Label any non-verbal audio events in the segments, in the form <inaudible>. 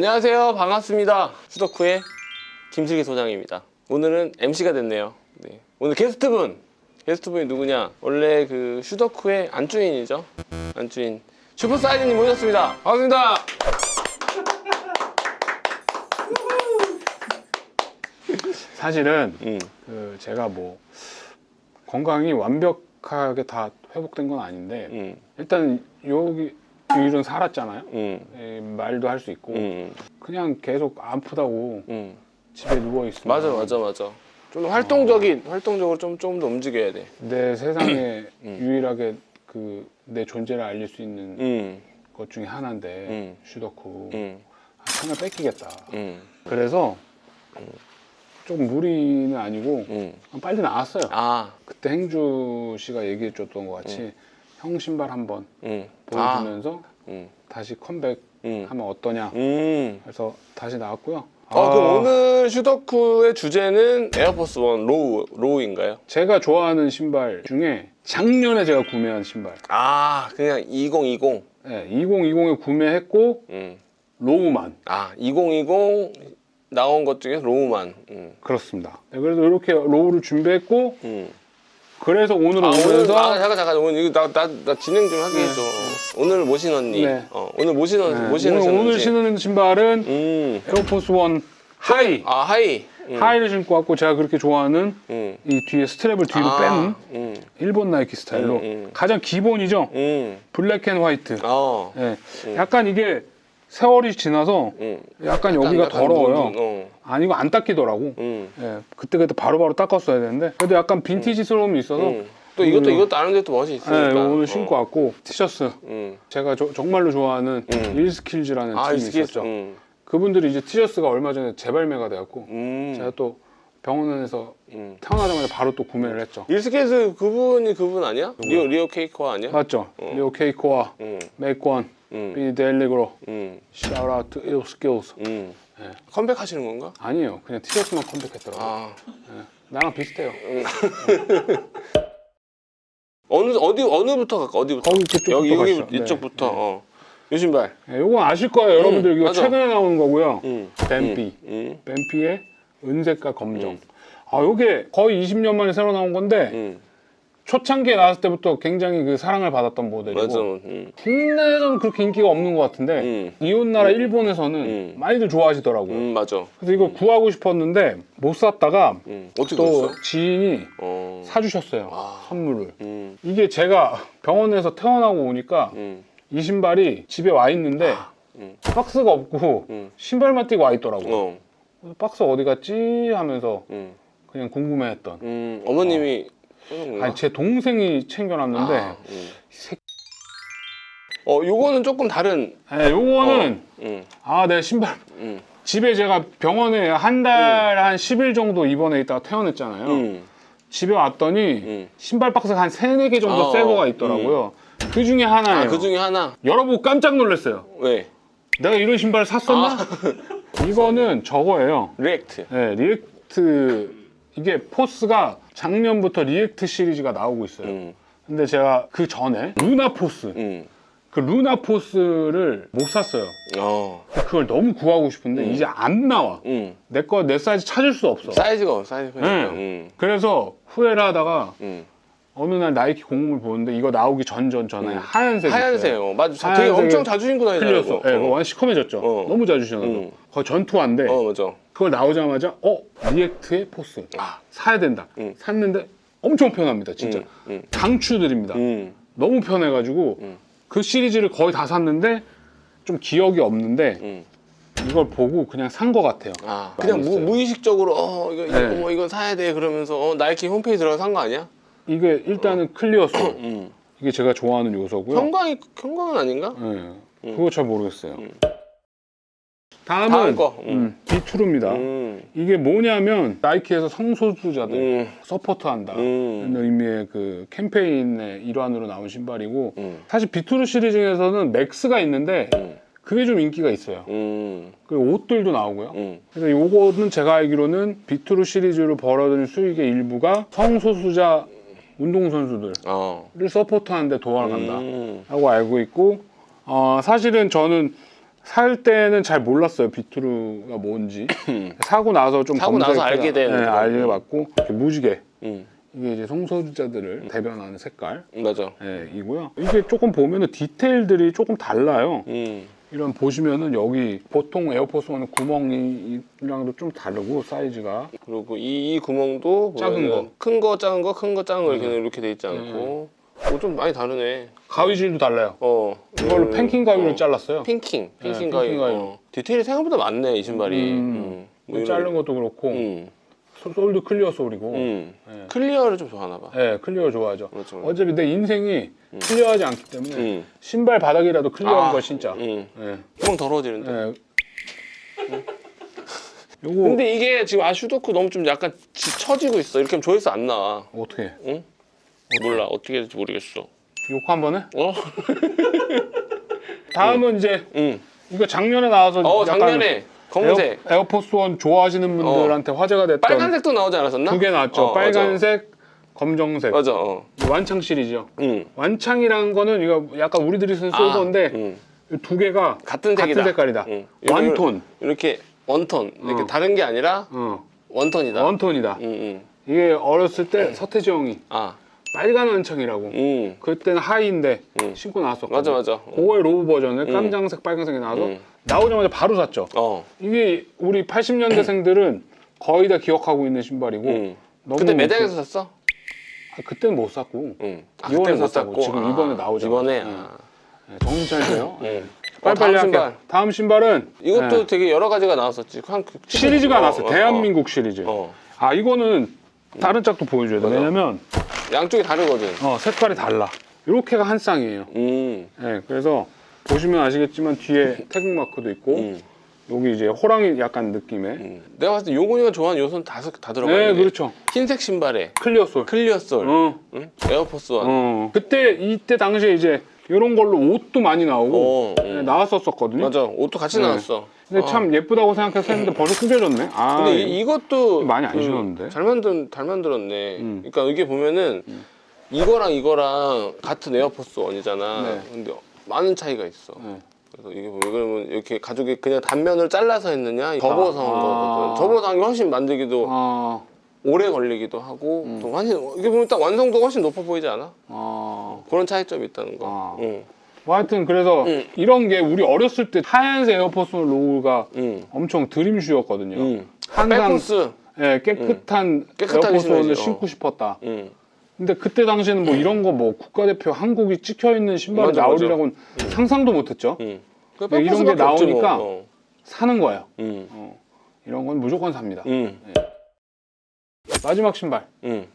안녕하세요. 반갑습니다. 수덕후의 김슬기 소장입니다. 오늘은 MC가 됐네요. 네. 오늘 게스트분. 게스트분이 누구냐? 원래 그 슈덕후의 안주인이죠. 안주인. 슈퍼사이즈님 모셨습니다. 반갑습니다. 사실은 음. 그 제가 뭐 건강이 완벽하게 다 회복된 건 아닌데 음. 일단 여기 일은 살았잖아요. 음. 에, 말도 할 수 있고 음. 그냥 계속 아프다고 음. 집에 누워 있으면 맞아, 맞아, 맞아. 좀 활동적인, 활동적으로 좀, 좀 더 움직여야 돼. 내 세상에 <clears throat> 음. 유일하게 그 내 존재를 알릴 수 있는 음. 것 중에 하나인데 음. 슈더쿠 음. 아, 하나 뺏기겠다. 음. 그래서 조금 무리는 아니고 음. 빨리 나왔어요. 아. 그때 행주 씨가 얘기해 줬던 것 같이 형 신발 한번 음. 아. 보여주면서 음. 다시 컴백하면 음. 어떠냐 음. 해서 다시 나왔고요. 어, 아, 그럼 오늘 슈더쿠의 주제는 에어포스 원 로우, 로우인가요? 제가 좋아하는 신발 중에 작년에 제가 구매한 신발 아, 그냥 2020. 네, 2020에 구매했고 음. 로우만 아, 2020 나온 것 중에 로우만. 음. 그렇습니다. 네, 그래서 이렇게 로우를 준비했고 음. 그래서 오늘은 아, 오늘, 오면서 아, 잠깐, 잠깐. 오늘 이거 나, 나, 나 진행 좀 하게 네. 해줘. 오늘 뭐 신었니? 네. 어, 오늘 뭐 신었, 네, 뭐 신었는지. 오늘, 오늘 신는 신발은 음. 에어포스 원 하이 아, 하이. 음. 하이를 신고 왔고 제가 그렇게 좋아하는 음. 이 뒤에 스트랩을 뒤로 아, 뺀 음. 일본 나이키 스타일로 음, 음. 가장 기본이죠. 음. 블랙 앤 화이트. 어. 예. 음. 약간 이게 세월이 지나서 음. 약간 여기가 약간 더러워요. 눈, 눈, 어. 아니 이거 안 닦이더라고. 음. 예. 그때 그때 바로바로 닦았어야 되는데 그래도 약간 빈티지스러움이 있어서 음. 또 이것도 음. 이것도 아는데 또 멋이 예, 있으니까. 오늘 신고 어. 왔고 티셔츠 음. 제가 저- 정말로 좋아하는 음. 일스킬즈라는 아, 팀이 이스키 있었죠. 음. 그분들이 이제 티셔츠가 얼마 전에 재발매가 되었고 음. 제가 또 병원에서 음. 태어나자마자 바로 또 구매를 했죠. 일스케이트 그분이 그분 아니야? 리오 리오 케이커 아니야? 맞죠? 어. 리오 케이코와 응, 메이크 원 응, 비 델리그로 응, 샤우트 일 스킬즈 응. 네. 컴백하시는 건가? 아니에요. 그냥 티셔츠만 컴백했더라고요. 아 예. 나랑 비슷해요. <laughs> 어느 어디 어느부터 갈까? 어디부터? 거기 그쪽부터 여기 여기 가시죠. 네. 이쪽부터. 네. 어. 요 신발. 예, 요건 아실 거예요, 여러분들. 이거 맞아. 최근에 나오는 거고요. 응. 뱀피. 응. 뱀피의 은색과 검정. 음. 아, 요게 거의 20년 만에 새로 나온 건데 응. 초창기에 나왔을 때부터 굉장히 그 사랑을 받았던 모델이고 맞아. 응. 국내에서는 그렇게 인기가 없는 것 같은데 응. 이웃 나라 일본에서는 음. 많이들 좋아하시더라고요. 응, 맞아. 그래서 이거 구하고 싶었는데 못 샀다가 응. 어떻게 또 됐어? 지인이 어. 사주셨어요. 아. 선물을. 응. 이게 제가 병원에서 퇴원하고 오니까 응. 이 신발이 집에 와 있는데 응. 박스가 없고 응. 신발만 띄고 와 있더라고요. 어. 박스 어디 갔지 하면서 응. 그냥 궁금해했던. 음. 어머님이 해 아니 제 동생이 챙겨놨는데 아, 응. 이 새- 어, 요거는 조금 다른. 네, 요거는 응. 아내 신발 응. 집에 제가 병원에 한 달한 10일 정도 입원해 있다가 퇴원했잖아요. 응. 집에 왔더니 응. 신발 박스가 한 세네 개 정도 어, 새 거가 있더라고요. 그 중에 하나예요. 아, 그 중에 하나. 열어보고 깜짝 놀랐어요. 왜? 내가 이런 신발 샀었나? <laughs> 이거는 저거예요. 리액트. 네, 리액트 이게 포스가 작년부터 리액트 시리즈가 나오고 있어요. 응. 근데 제가 그 전에 루나 포스, 응. 그 루나 포스를 못 샀어요. 어. 그걸 너무 구하고 싶은데 음. 이제 안 나와. 응. 내거내 사이즈 찾을 수 없어. 사이즈가 없어, 사이즈가. 네. 응. 그래서 후회를 하다가 응. 어느 날 나이키 공홈을 보는데 이거 나오기 전전 전에 음. 하얀색 하얀색, 있어요. 어, 맞아. 자- 되게 하얀색이 엄청 자주 신고 다니더라고. 틀렸어. 예, 그거 완전 시커매졌죠. 어. 너무 자주 신어서. 음. 거의 전투화인데 어, 맞아. 그걸 나오자마자 어 리액트의 포스 아, 사야 된다. 음. 샀는데 엄청 편합니다, 진짜. 응. 응. 강추드립니다. 응. 너무 편해가지고 음. 그 시리즈를 거의 다 샀는데 좀 기억이 없는데 응. 이걸 보고 그냥 산 것 같아요. 아, 그냥 무, 있어요. 무의식적으로 어, 이거, 이거, 네. 어, 이건 사야 돼 그러면서 어, 나이키 홈페이지 들어가 산 거 아니야? 이게 일단은 클리어소 응. 이게 제가 좋아하는 요소고요. 형광이 형광은 아닌가? 예, 그거 잘 모르겠어요. 음. 다음은 다음 거. 음. 음, 비투르입니다. 음. 이게 뭐냐면 나이키에서 성소수자들 음. 서포트한다. 음. 이런 의미의 그 캠페인의 일환으로 나온 신발이고 음. 사실 비투르 시리즈에서는 맥스가 있는데 음. 그게 좀 인기가 있어요. 음. 그리고 옷들도 나오고요. 음. 그래서 요거는 제가 알기로는 비투르 시리즈로 벌어들인 수익의 일부가 성소수자 운동선수들을 어. 서포트하는데 도와간다. 음. 라고 알고 있고 어, 사실은 저는 살 때는 잘 몰랐어요 비투르가 뭔지 <coughs> 사고 나서 좀 사고 나서 알게 된 네, 알게 이렇게 무지개 음, 이게 이제 성소수자들을 대변하는 색깔 맞아. 예, 이고요. 이게 조금 보면은 디테일들이 조금 달라요. 음, 이런 보시면은 여기 보통 에어포스 원 구멍이랑도 좀 다르고 사이즈가 그리고 이, 이 구멍도 작은 거. 네. 큰 거, 작은 거, 큰 거, 작은 거 이렇게 이렇게 돼 있지 않고 어, 좀 많이 다르네. 가위질도 달라요. 어, 이걸로 음, 팽킹 가위로 어. 잘랐어요. 핑킹, 핑킹 네, 가위. 핑킹 가위. 어. 디테일이 생각보다 많네 이 신발이. 음, 음. 뭐 이런- 자른 것도 그렇고 음, 소- 솔드 클리어 소리고. 음. 예. 클리어를 좀 좋아하나 봐. 예, 클리어 좋아하죠. 그렇죠. 어차피 내 인생이 클리어하지 않기 때문에 음. 신발 바닥이라도 클리어한 아, 걸 진짜. 음. 예. 구멍 더러워지는데. 예. <laughs> 요거 근데 이게 지금 아 슈도크 너무 좀 약간 지- 처지고 있어. 이렇게 하면 조회수 안 나와. 어떻게? 해? 응? 몰라 어떻게 될지 모르겠어. 욕한 번에? 어? <laughs> 다음은 이제 응. 이거 작년에 나와서 어 작년에 검은색, 에어, 포스원 좋아하시는 분들한테 화제가 됐던 빨간색도 나오지 않았었나? 두 개 나왔죠. 어, 빨간색, 검정색. 맞아. 어. 완창 시리즈요. 응. 완창이라는 거는 이거 약간 우리들이 쓰는 솔더인데 응. 이두 개가 같은 색이다. 같은 색깔이다. 응. 완톤. 이렇게 원톤 이렇게 어. 다른 게 아니라 어, 원톤이다. 원톤이다. 응, 응. 이게 어렸을 때 서태지 형이 아, 빨간 완창이라고. 응. 그때는 하이인데 응. 신고 나왔었거든. 맞아, 맞아. 어. 그거의 로우 버전을 깜장색, 빨간색이 나와서 응. 나오자마자 바로 샀죠. 어. 이게 우리 80년대생들은 거의 다 기억하고 있는 신발이고 응. 너무 그때 뭐 매장에서 샀어? 아, 그때는 못 샀고 응. 아, 이번에 그때 못 샀다고. 샀고. 지금 아, 이번에 나오잖아. 이번에. 응. 아. 네, 정신 차리세요. 응. 빨리빨리 어, 다음 할게요. 신발. 다음 신발은 이것도 네, 되게 여러 가지가 나왔었지. 한 그- 시리즈가 어, 나왔어요. 어, 대한민국 시리즈. 어. 아 이거는 다른 짝도 보여줘야 돼. 맞아. 왜냐면 양쪽이 다르거든. 어, 색깔이 달라. 이렇게가 한 쌍이에요. 음. 네, 그래서 보시면 아시겠지만 뒤에 <laughs> 태극 마크도 있고 음. 여기 이제 호랑이 약간 느낌의. 음. 내가 봤을 때 용훈이가 좋아하는 요소는 다, 다 들어가 네, 있네. 그렇죠. 흰색 신발에 클리어 솔. 클리어 솔, 어, 응? 에어포스 원. 어. 그때 이때 당시에 이제 이런 걸로 옷도 많이 나오고 어, 어. 네, 나왔었었거든요. 맞아. 옷도 같이 네. 나왔어. 근데 어. 참 예쁘다고 생각해서 했는데 벌써 구겨졌네. 아, 근데 이, 이것도 많이 안그 신었는데? 잘 만든 잘 만들었네. 음. 그러니까 이게 보면은 이거랑 이거랑 같은 에어포스 원이잖아. 네. 근데 많은 차이가 있어. 네. 그래서 이게 뭐 그러면 이렇게 가죽이 그냥 단면을 잘라서 했느냐 접어서 한 아. 거거든. 접어서 한 게 훨씬 만들기도 아, 오래 걸리기도 하고 음. 또 훨씬 이게 보면 딱 완성도가 훨씬 높아 보이지 않아? 아. 그런 차이점이 있다는 거. 아. 응. 뭐 하여튼 그래서 음. 이런 게 우리 어렸을 때 하얀색 에어포스 로우가 응. 엄청 드림슈였거든요. 응. 항상 백포스. 예, 깨끗한 에어포스원을 신어야지, 어. 신고 싶었다. 응. 근데 그때 당시에는 뭐 이런 거 뭐 국가대표 한국이 찍혀 있는 신발이 맞아, 맞아. 나오리라고는 상상도 못했죠. 응. 그 네, 이런 게 없지 뭐. 나오니까 어. 사는 거예요. 응. 어, 이런 건 무조건 삽니다. 응. 마지막 신발. 응.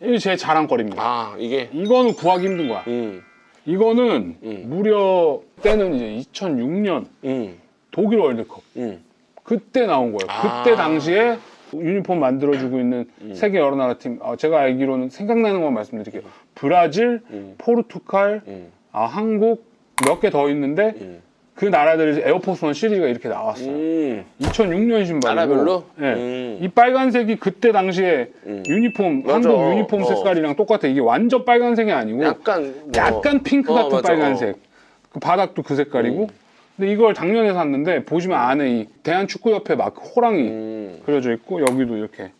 이게 제 자랑거리입니다. 아 이게. 이거는 구하기 힘든 거야. 응. 이거는 음. 무려 때는 이제 2006년 응. 독일 월드컵 응. 그때 나온 거예요. 아. 그때 당시에 유니폼 만들어주고 있는 음. 세계 여러 나라 팀, 어, 제가 알기로는 생각나는 것만 말씀드릴게요. 브라질, 응. 포르투갈, 응. 아, 한국 몇 개 더 있는데 응. 그 나라들이 에어포스 원 시리즈가 이렇게 나왔어요. 음. 2006년 신발이고 나라별로? 예. 음. 이 빨간색이 그때 당시에 음. 유니폼 맞아. 한국 유니폼 어. 색깔이랑 똑같아. 이게 완전 빨간색이 아니고 약간 뭐- 약간 핑크 어, 같은 맞아. 빨간색. 그 바닥도 그 색깔이고. 음. 근데 이걸 작년에 샀는데 보시면 안에 이 대한축구협회 마크 호랑이 음. 그려져 있고 여기도 이렇게.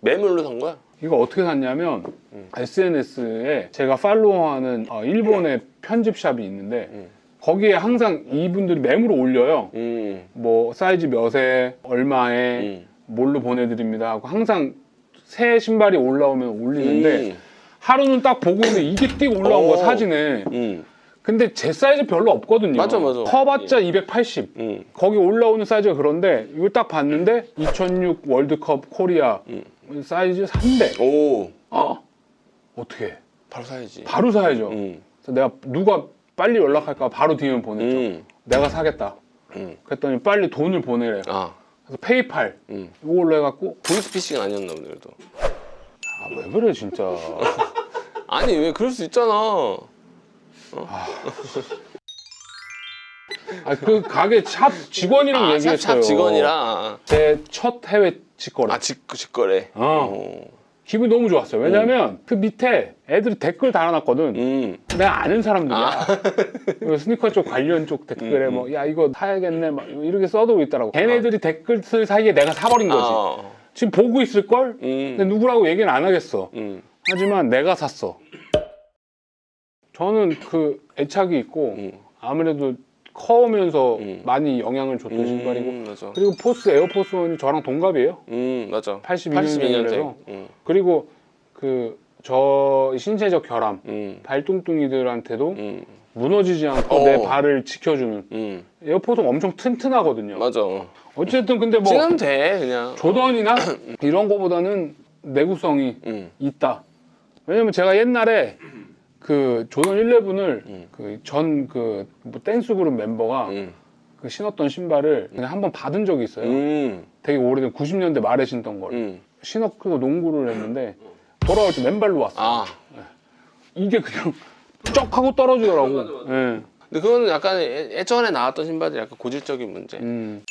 매물로 산 거야? 이거 어떻게 샀냐면 음. SNS에 제가 팔로우하는 어, 일본의 편집샵이 있는데 음. 거기에 항상 이분들이 매물을 올려요. 음. 뭐 사이즈 몇에 얼마에 음. 뭘로 보내드립니다 하고 항상 새 신발이 올라오면 올리는데 음. 하루는 딱 보고 있는데 이게 띄 올라온 거 오. 사진에 음. 근데 제 사이즈 별로 없거든요. 맞아, 맞아. 커봤자 280. 음. 거기 올라오는 사이즈가 그런데 이걸 딱 봤는데 2006 월드컵 코리아 음. 사이즈 300. 오. 어? 어떻게? 해? 바로 사야지. 바로 사야죠. 음. 그래서 내가 누가 빨리 연락할까 봐 바로 DM 보냈죠. 음. 내가 사겠다. 음. 그랬더니 빨리 돈을 보내래. 아. 그래서 페이팔 음. 이걸로 해갖고 보이스피싱 아니었나 보네 그래도. 아 왜 그래 진짜. <laughs> 아니 왜 그럴 수 있잖아. 아 그 가게 샵 직원이랑 아, 얘기했어요. 샵 직원이라. 제첫 해외 직거래. 아 직, 직거래. 어. 어. 기분이 너무 좋았어요. 왜냐면 그 밑에 애들이 댓글 달아놨거든. 음. 내가 아는 사람들이야. <laughs> 그 스니커 쪽 관련 쪽 댓글에 음, 뭐야 이거 사야겠네 막 이렇게 써두고 있더라고. 걔네들이 댓글들 사이에 내가 사버린 거지. 아. 지금 보고 있을 걸. 음. 근데 누구라고 얘기는 안 하겠어. 음. 하지만 내가 샀어. 저는 그 애착이 있고 음. 아무래도 커오면서 음. 많이 영향을 줬던 신발이고 음, 맞아. 그리고 포스 에어포스 원이 저랑 동갑이에요. 음, 맞아. 82년생이라서 82년생. 음. 그리고 그 저 신체적 결함 음. 발뚱뚱이들한테도 음. 무너지지 않고 어. 내 발을 지켜주는 음. 에어포스 엄청 튼튼하거든요. 맞아. 어쨌든 근데 뭐 찌면 돼, 그냥. 조던이나 <clears throat> 이런 거보다는 내구성이 음. 있다. 왜냐면 제가 옛날에 그 조던 11을 음. 그전 그 뭐 댄스 그룹 멤버가 음. 그 신었던 신발을 그냥 한번 받은 적이 있어요. 음. 되게 오래된 90년대 말에 신던 걸 음. 신었고 농구를 했는데 돌아올 때 맨발로 왔어. 아. 이게 그냥 쩍 하고 떨어지더라고. 맞아, 맞아. 예. 근데 그거는 약간 예- 예전에 나왔던 신발이 약간 고질적인 문제. 음.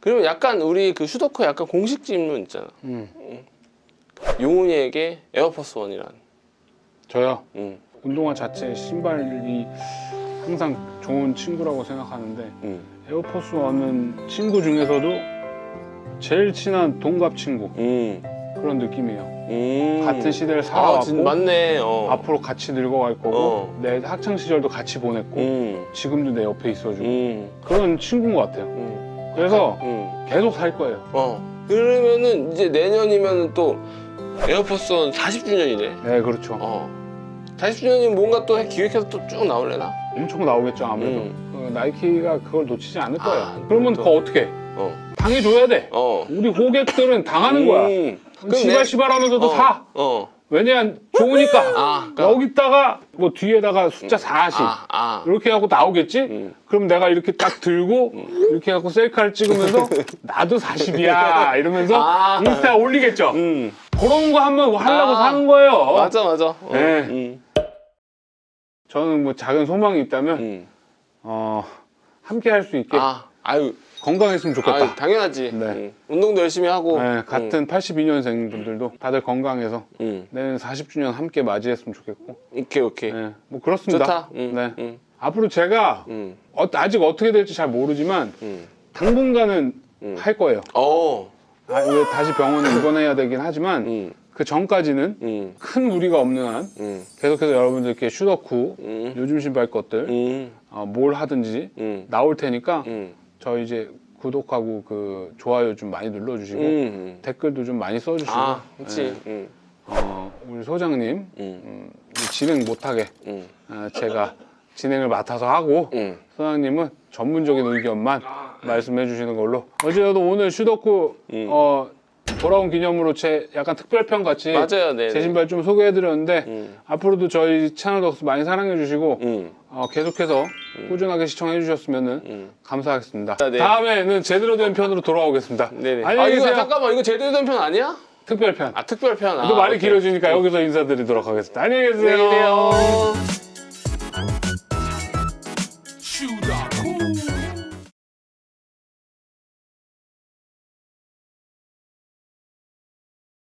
그러면 약간 우리 그 슈더코 약간 공식 질문 있잖아. 음. 용훈이에게 에어포스 원이란. 저요. 음. 운동화 자체 신발이 항상 좋은 친구라고 생각하는데 음. 에어포스 원은 친구 중에서도 제일 친한 동갑 친구 음. 그런 느낌이에요. 음. 같은 시대를 아, 살아왔고 진 맞네. 어. 앞으로 같이 늙어갈 거고 어. 내 학창 시절도 같이 보냈고 음. 지금도 내 옆에 있어주고 음. 그런 친구인 것 같아요. 음. 그래서 음. 계속 살 거예요. 어. 그러면은 이제 내년이면은 또 에어포스 원 40주년이네. 네, 그렇죠. 어. 40주년이면 뭔가 또 기획해서 또 쭉 나올래나? 엄청 나오겠죠 아무래도. 음. 그 나이키가 그걸 놓치지 않을 거예요. 아, 그러면 또- 그거 어떻게? 어. 당해줘야 돼. 어. 우리 고객들은 당하는 거야. 음. 그럼 시발 내- 시발 하면서도 어. 사. 어. 왜냐면 좋으니까. 아. 그러니까- 여기다가 뭐 뒤에다가 숫자 40 아. 아. 이렇게 하고 나오겠지? 음. 그럼 내가 이렇게 딱 들고 이렇게 하고 셀카를 찍으면서 <laughs> 나도 40이야 이러면서 아. 인스타에 올리겠죠. 음. 그런 거 한번 하려고 아. 사는 거예요. 맞아 맞아. 어. 네. 음. 저는 뭐 작은 소망이 있다면 음. 어, 함께 할 수 있게 아. 아유. 건강했으면 좋겠다. 아유, 당연하지. 네. 음. 운동도 열심히 하고. 네, 같은 82년생 분들도 다들 건강해서 음. 내년 40주년 함께 맞이했으면 좋겠고 오케이 오케이. 네, 뭐 그렇습니다. 좋다. 음. 네. 음. 앞으로 제가 음. 어, 아직 어떻게 될지 잘 모르지만 음. 당분간은 음. 할 거예요. 어. 아, 왜 다시 병원에 입원해야 되긴 하지만 음. 그 전까지는 음. 큰 무리가 없는 한 음. 계속해서 여러분들께 슈더쿠 음. 요즘 신발 것들 음. 어, 뭘 하든지 음. 나올 테니까 음. 저 이제 구독하고 그 좋아요 좀 많이 눌러주시고 음. 댓글도 좀 많이 써주시고 아, 그렇지. 네. 음. 어, 우리 소장님 음. 음, 진행 못하게 음. 어, 제가 진행을 맡아서 하고 음. 소장님은 전문적인 의견만 말씀해 주시는 걸로 어제도 오늘 슈더쿠 음. 어, 돌아온 기념으로 제 약간 특별편 같이 맞아요. 네. 제 신발 좀 소개해 드렸는데 음. 앞으로도 저희 채널 덕스 많이 사랑해 주시고 음. 어, 계속해서 꾸준하게 시청해 주셨으면 음. 감사하겠습니다. 아, 네. 다음에는 제대로 된 편으로 돌아오겠습니다. 네네. 안녕히 아, 이거 계세요. 잠깐만. 이거 제대로 된 편 아니야? 특별편. 아, 특별편. 아, 또 말이 오케이. 길어지니까 여기서 인사드리도록 하겠습니다. 안녕히 계세요. 안녕히 계세요.